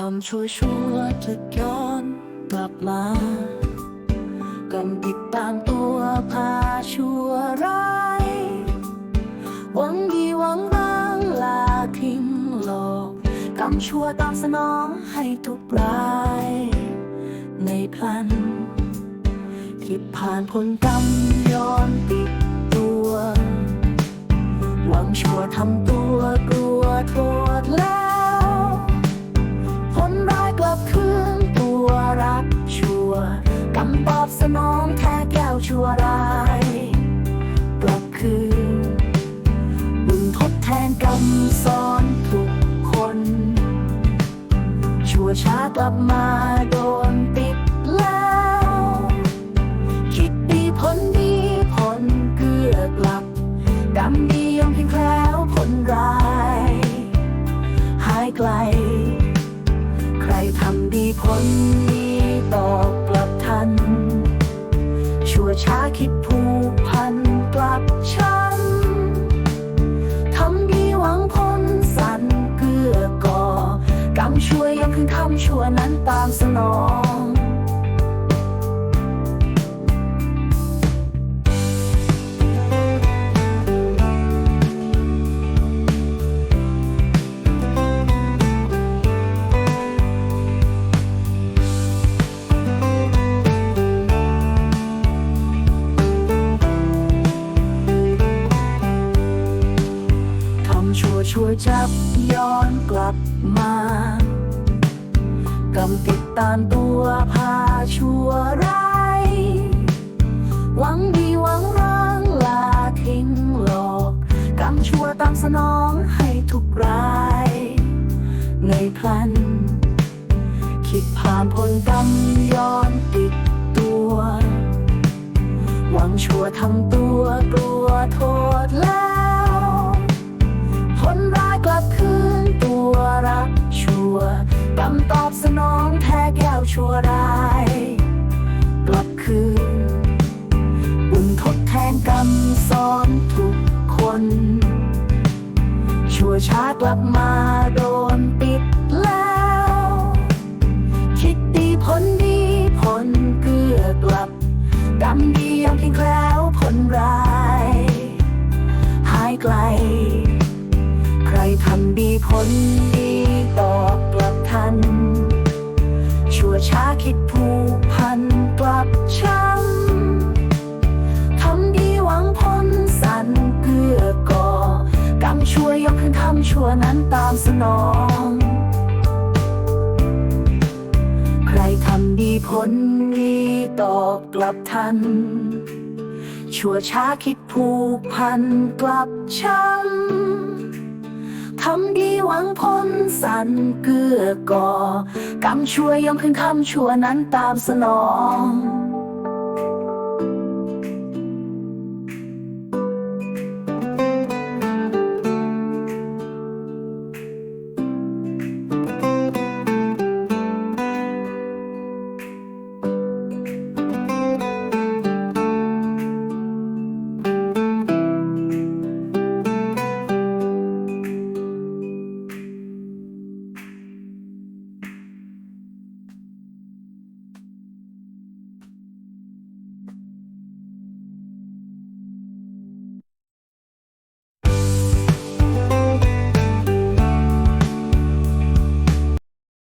ทำชั่วชั่วจะย้อนกลับมา กันติดตามตัวพาชั่วร้ายหวังดีหวังร้างลาทิ้งโลกกำชั่วตามสนองให้ทุกราย ในพลันที่ผ่านผลกรรมย้อนติด สนองแท้แก้วชั่วร้ายกลับคืนบุญทดแทนกรรมซ้อนทุกคน ชั่วช้ากลับมาโดนปิดแล้ว คิดดีผลดีผลเกื้อกลับกรรมดียังเพียงแคล้วผลร้าย หายไกล ใครทำดีผลดีต่อ ช้าคิดผูกพันกลับฉันทำดีหวังพ้นสันเกื้อก่อกรรมช่วยังคืนคำชั่วนั้นตามสนอง จับย้อนกลับมากำติดตามตัวพาชั่วร้ายหวังดีหวังร้างลาทิ้งหลอกกำชั่วตามสนองให้ทุกราย ในพลัน คิดผ่านผลกรรมย้อนติดตัว หวังชั่วทำตัวกลัว นองแท้แก้วชั่วร้ายกลับคืน บุญทดแทนกรรมซ้อนทุกคน ชั่วช้ากลับมาโดนปิดแล้ว คิดดีผลดีผลเกื้อกลับกรรมดียังเพียงแคล้วผลร้าย หายไกล ใครทำดีผลดีตอบกลับทัน ชั่วนั้นตามสนอง ใครทำดีผลดีตอบกลับทัน ชั่วช้าคิดผูกพันกลับช้ำทำดีหวังผลสันเกื้อก่อกรรมชั่วยอมคืนคำชั่วนั้นตามสนอง